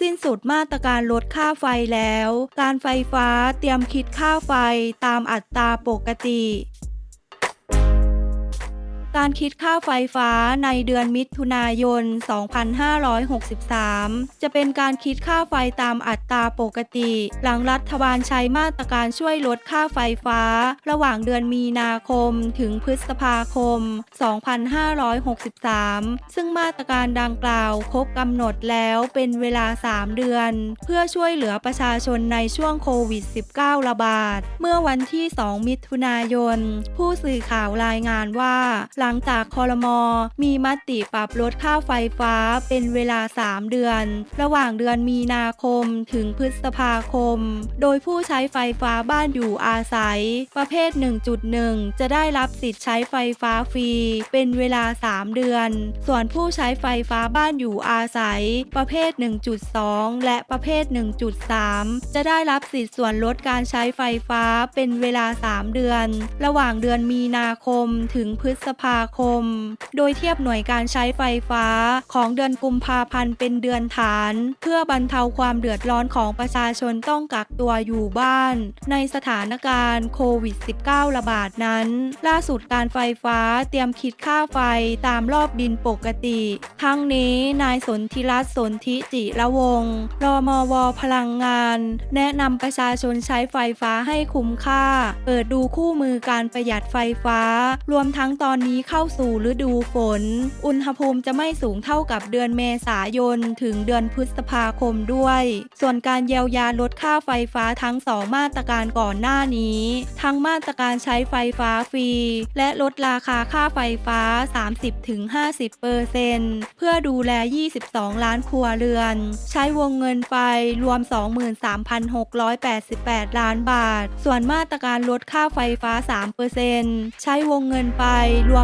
สิ้นสุดมาตรการลดค่าไฟแล้ว การไฟฟ้าเตรียมคิดค่าไฟตามอัตราปกติ การคิดค่าไฟฟ้าในเดือนมิถุนายน 2563 จะเป็นการคิดค่าไฟตามอัตราปกติ หลังรัฐบาลใช้มาตรการช่วยลดค่าไฟฟ้า ระหว่างเดือนมีนาคมถึงพฤษภาคม 2563 ซึ่งมาตรการดังกล่าวครบกำหนดแล้วเป็นเวลา 3 เดือน เพื่อช่วยเหลือประชาชนในช่วงโควิด -19 ระบาด เมื่อวันที่ 2 มิถุนายน ผู้สื่อข่าวรายงานว่าหลังจากคอรมอมีมติปรับลดค่าไฟฟ้าเป็นเวลา 3 เดือน ระหว่างเดือนมีนาคมถึงพฤษภาคม โดยผู้ใช้ไฟฟ้าบ้านอยู่อาศัย ประเภท 1.1 จะได้รับสิทธิ์ใช้ไฟฟ้าฟรี เป็นเวลา 3 เดือน ส่วนผู้ใช้ไฟฟ้าบ้านอยู่อาศัย ประเภท 1.2 และประเภท 1.3 จะได้รับสิทธิ์ส่วนลดการใช้ไฟฟ้าเป็นเวลา 3 เดือน ระหว่างเดือนมีนาคมถึงพฤษภาคม โดยเทียบหน่วยการใช้ไฟฟ้าของเดือนกุมภาพันธ์เป็นเดือนฐาน เพื่อบรรเทาความเดือดร้อนของประชาชนต้องกักตัวอยู่บ้าน ในสถานการณ์โควิด -19 ระบาดนั้น ล่าสุดการไฟฟ้าเตรียมคิดค่าไฟตามรอบบินปกติ ทั้งนี้นายสนธิรัตน์สนธิจิระวงศ์รมวพลังงาน แนะนำประชาชนใช้ไฟฟ้าให้คุ้มค่า เปิดดูคู่มือการประหยัดไฟฟ้า รวมทั้งตอนนี้เข้าสู่ฤดูฝน อุณหภูมิจะไม่สูงเท่ากับเดือนเมษายน ถึงเดือนพฤษภาคมด้วย ส่วนการเยียวยาลดค่าไฟฟ้าทั้งสองมาตรการก่อนหน้านี้ ทั้งมาตรการใช้ไฟฟ้าฟรี และลดราคาค่าไฟฟ้า 30-50%เปอร์เซ็นต์เพื่อดูแล 22 ล้านครัวเรือน ใช้วงเงินไปรวม 23,688 ล้านบาท ส่วนมาตรการลดค่าไฟฟ้า 3%ใช้วงเงินไปรวม